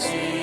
Jesus.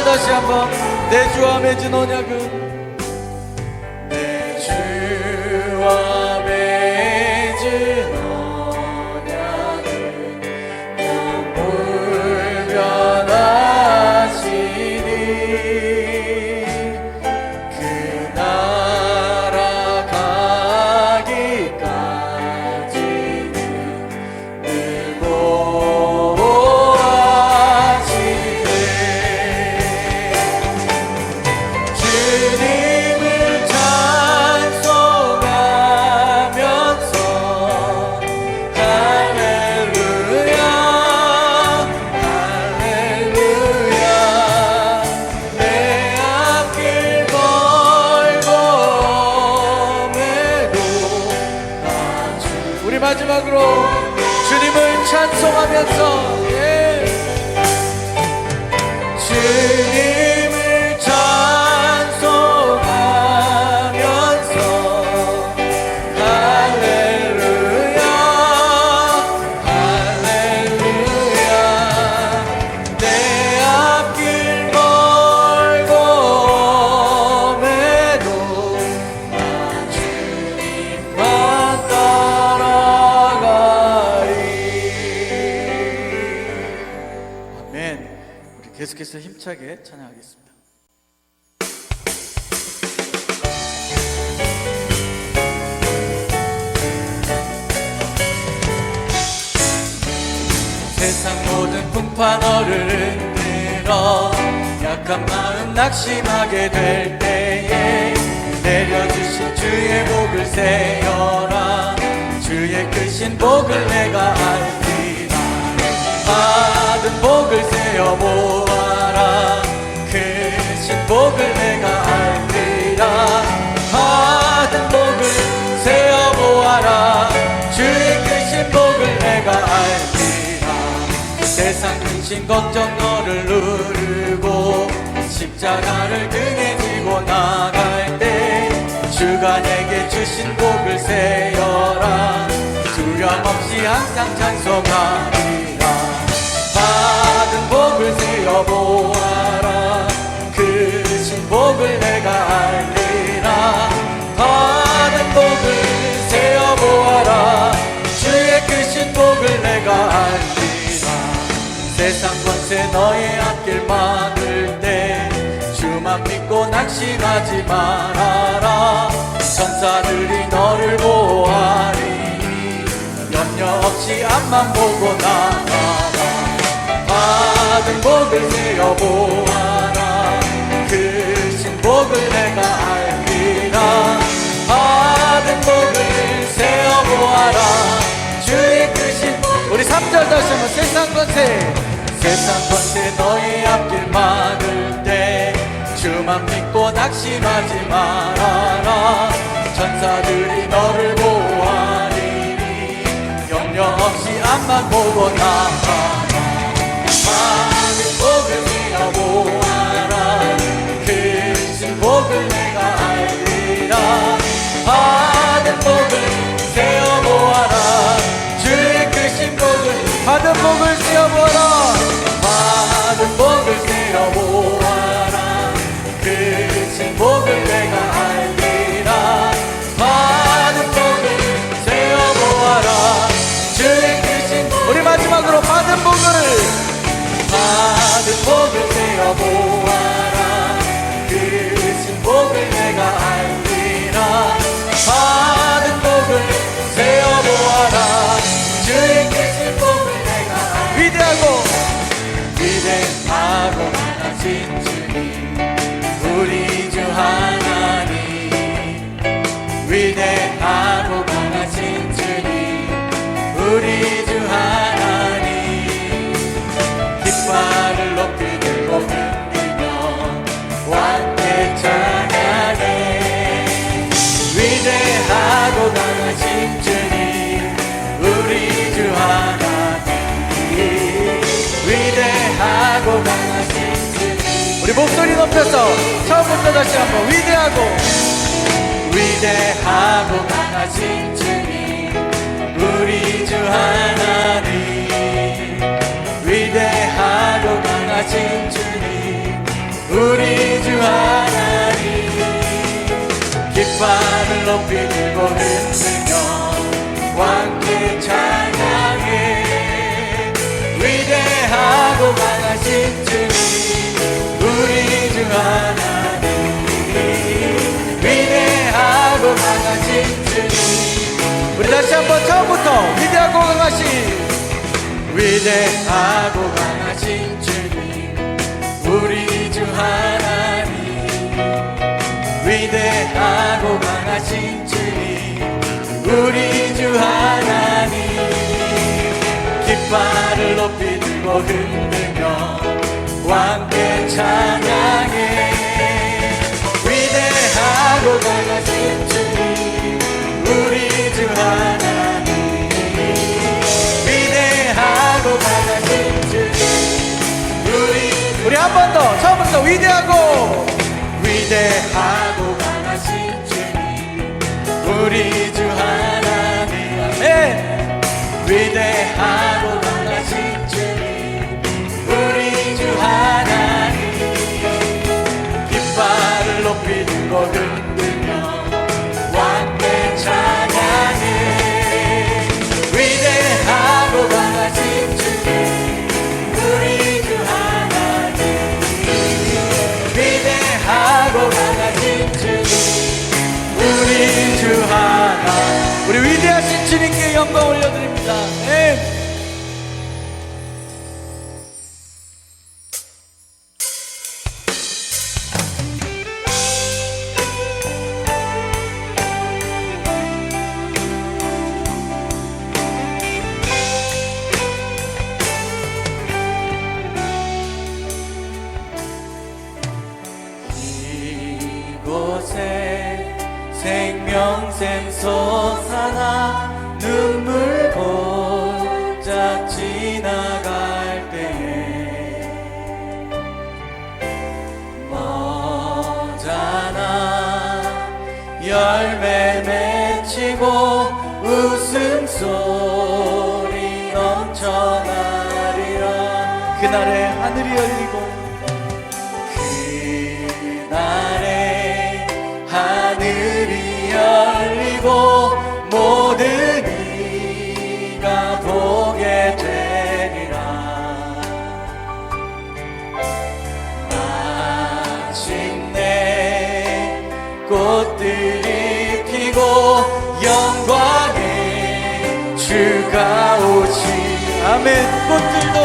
다시 한번 내 주와 맺은 언약은 마지막으로 주님을 찬송하면서 예. 주님 주님께서 힘차게 찬양하겠습니다. 세상 모든 풍파 너를 들어 약한 마음 낙심하게 될 때에 내려주신 주의 복을 세어라. 주의 크신 복을 내가 알리라. 받은 복을 세어보아. 근심 걱정 너를 누르고 십자가를 등에 지고 나갈 때 주가 내게 주신 복을 세어라. 두려움 없이 항상 찬송하리라. 받은 복을 세어보 세상 권세 너의 앞길 막을 때 주만 믿고 낙심하지 말아라. 천사들이 너를 보호하리니 염려 없이 앞만 보고 나가라. 받은 복을 세어보아라. 그 신복을 내가 알리라. 받은 복을 세어보아라. 주의 그 신 우리 3절 다시 한번 세상 권세. 세상 권세 너희 앞길 막을 때 주만 믿고 낙심하지 말아라. 천사들이 너를 보호하리니 염려 없이 앞만 보고 나가라 하나님 깃발을 높이 들고 흔들며 왕께 찬양해. 위대하고 강하신 주님 우리 주 하나님 위대하고 강하신 주님 우리 목소리 높여서 처음부터 다시 한번 위대하고 위대하고 강하신 주님 우리 주 하나님 위대하고 강하신 주님 우리 주 하나님 깃발을 높이 들고 흔들며 왕께 찬양해. 위대하고 강하신 주님 다시 한번 처음부터 위대하고 강하신 위대하고 강하신 주님 우리 주 하나님. 위대하고 강하신 주님 우리 주 하나님. 깃발을 높이 들고 흔들며 왕께 찬양해 위대하고 위대하고 강하신 주님 우리 주 하나님. 아멘 위대 올려드립니다 네. 열매 맺히고 웃음소리 넘쳐나리라. 그날에 하늘이 열리고 그날에 하늘이 열리고 모든 이가 보게 되리라. 마침내 꽃들 주가 오시 아멘. 꽃들도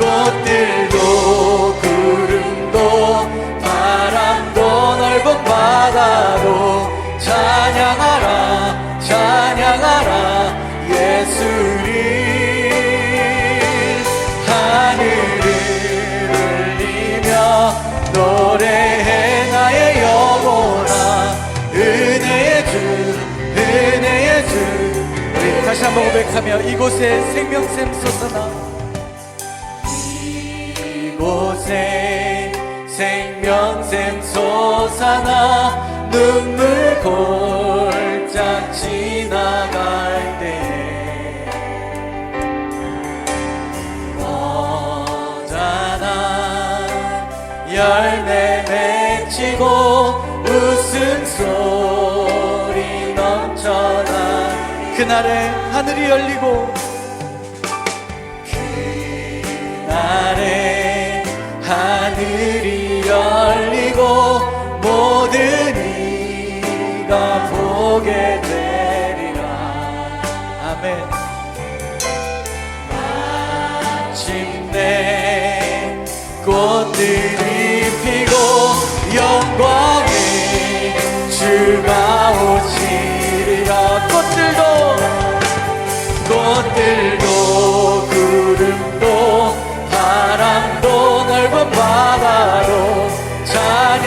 꽃들도 구름도 바람도 넓은 바다도 찬양하라 한번 고백하며 이곳에 생명샘 솟아나. 이곳에 생명샘 솟아나. 눈물 골짝 지나갈 때. 어자나 열매 맺히고 웃음소리 넘쳐나. 그날에 하늘이 열리고 날에 하늘이 열리고 모든 이가 보게 되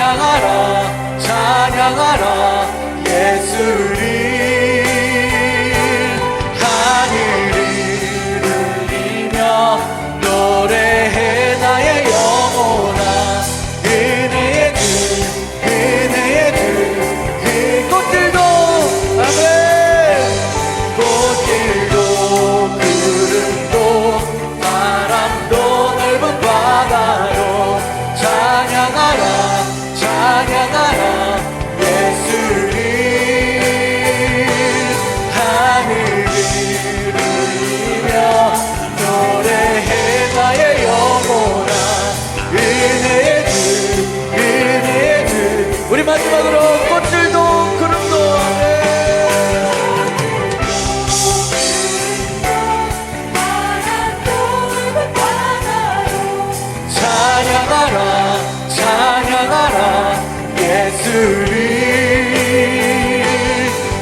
찬양하라 찬양하라 예수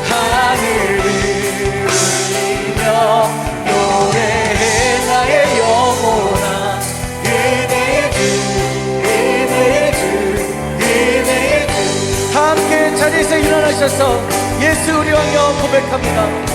하늘을 울리며 노래해 나의 영혼아 은혜의 주 은혜의 주 은혜의 주. 함께 자리에서 일어나셔서 예수 우리 왕여 고백합니다